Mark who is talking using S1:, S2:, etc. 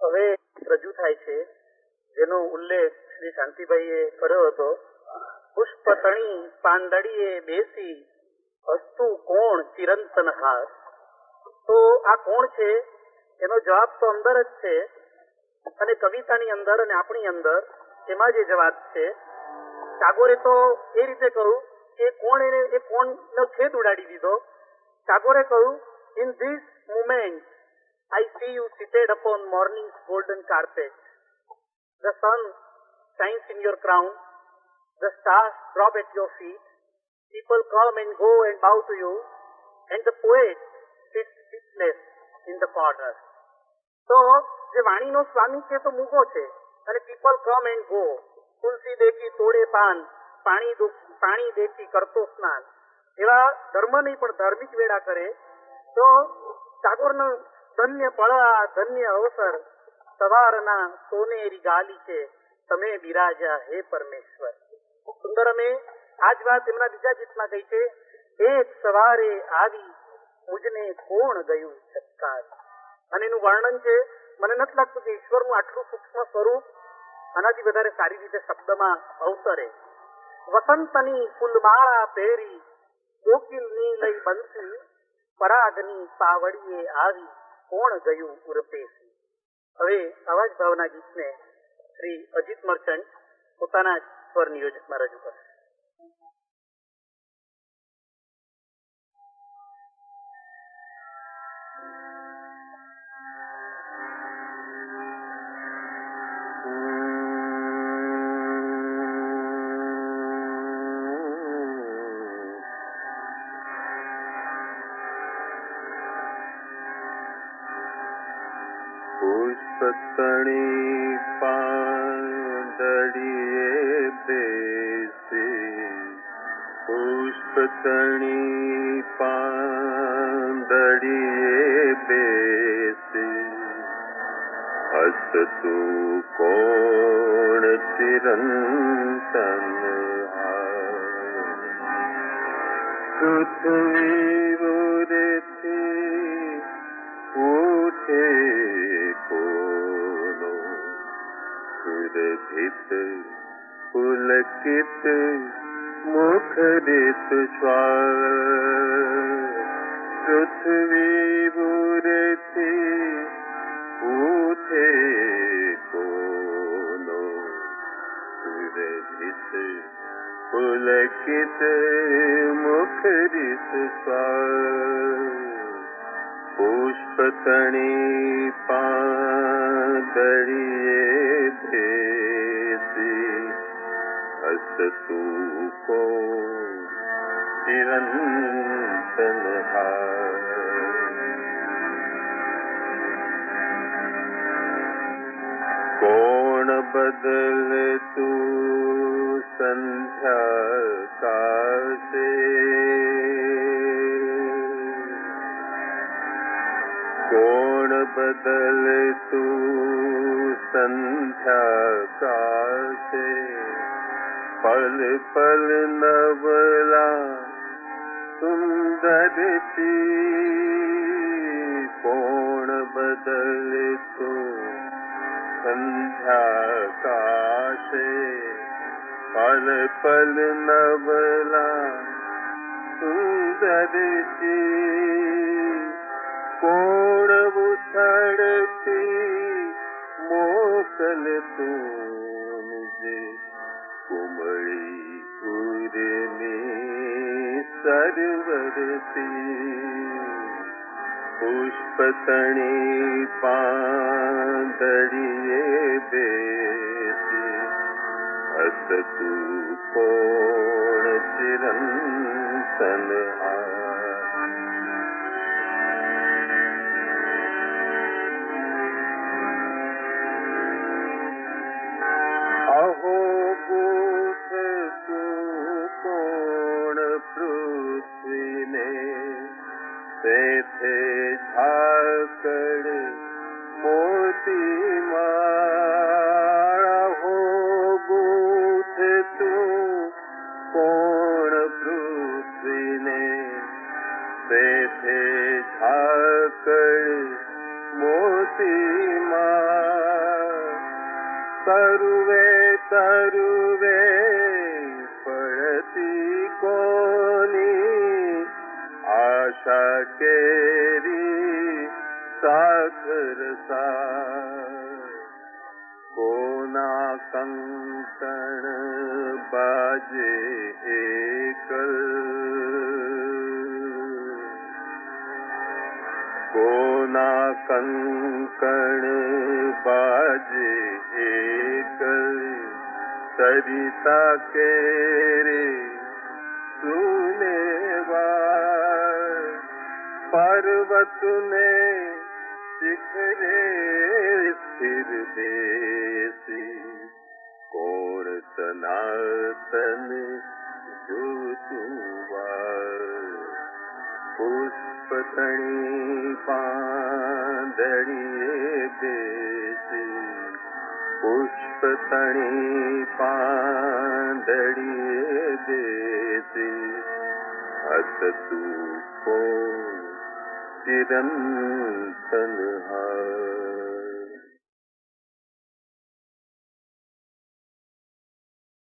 S1: હવે રજૂ થાય છે, જેનો ઉલ્લેખ શ્રી શાંતિભાઈએ કર્યો હતો પુષ્પ તણી પાંદડીએ બેસી હસ્તુ કોણ ચિરંતન હાસ? તો આ કોણ છે? એનો જવાબ તો અંદર જ છે, અને કવિતાની અંદર અને આપણી અંદર એમાં જે જવાબ છે ટાગોરે તો એ રીતે કહ્યું કે કોણ એને, એ કોણનો છેદ ઉડાડી દીધો. ટાગોરે કહ્યું in this moment I see you seated upon morning's golden carpet. The sun shines in your crown the stars drop at your feet people come and go and bow to you and the poet sits speechless in the corner તો જે વાણીનો સ્વામી છે તો મૂકો છે અને people come and go તુલસી દેખી તોડે પાન પાણી પાણી દેખી કરતો સ્નાન એવા ધર્મ નહીં પણ ધાર્મિક વેળા કરે તો ટાગોરનો ધન્ય પળ, ધન્ય અવસર, સવારના સોનેરી ગાલી છે. તમે બિરાજા હે પરમેશ્વર. સુંદર અમે આ જ વાત એમના બીજા ગીતમાં કહી છે. એક સવારે આવી મુજને કોણ ગયું ચટકાર અને એનું વર્ણન છે, મને નથી લાગતું કે ઈશ્વરનું આટલું સૂક્ષ્મ સ્વરૂપ આનાથી વધારે સારી રીતે શબ્દમાં અવતરે. વસંતની ફૂલમાળા પહેરી, કોકિલની લઈ બનતી પરાગની પાવડીએ આવી કોણ ગયું ઉરપેસી હવે આવા જ ભાવના ગીતને શ્રી અજીત મર્ચન્ટ પોતાના સ્વર નિયોજકમાં રજૂ કરશે.
S2: પુષ્પતણી પાંદડીએ બેસે પુષ્પતણી પાંદડીએ બેસી હસતું કોણ ચિરંતન પૃથ્વી ઉરેથી ઉઠે સુરભિત પુલકિત મુખરિત સ્વાર પૃથ્વી ઉરેથી ઉઠે કોનો સુરભિત પુલકિત મુખરિત પુષ્પતણી પાંદડીએ ભેસી હસતું કો ચિરંતન કોણ બદલ તું બદલે તું સંધ્યા કાશે પલ પલ નવલા સુંદર કોણ બદલે તું સંધ્યા કાશે પલ પલ નવલા સુંદર કોણ ઉછળતી મોકલ તું મુજે કુમળી પૂરની સરવરતી પુષ્પતણી પાંદડીએ બેસી હસતું કોણ ચિરંતન આ તરુવે તરુવે પડતી કોની આશા કેરી સાગર કોના કંકણ બાજે એકલ? કોના કંકણ સરિતા કેરે સુનેવા પર્વત ને શિખરે સ્થિર દેશી કોણ સનાતન જોતુવા પુષ્પતણી પાંદડીએ બેસી તણી પાંદડીએ દેતી. અસતું કો ચિરંતન હા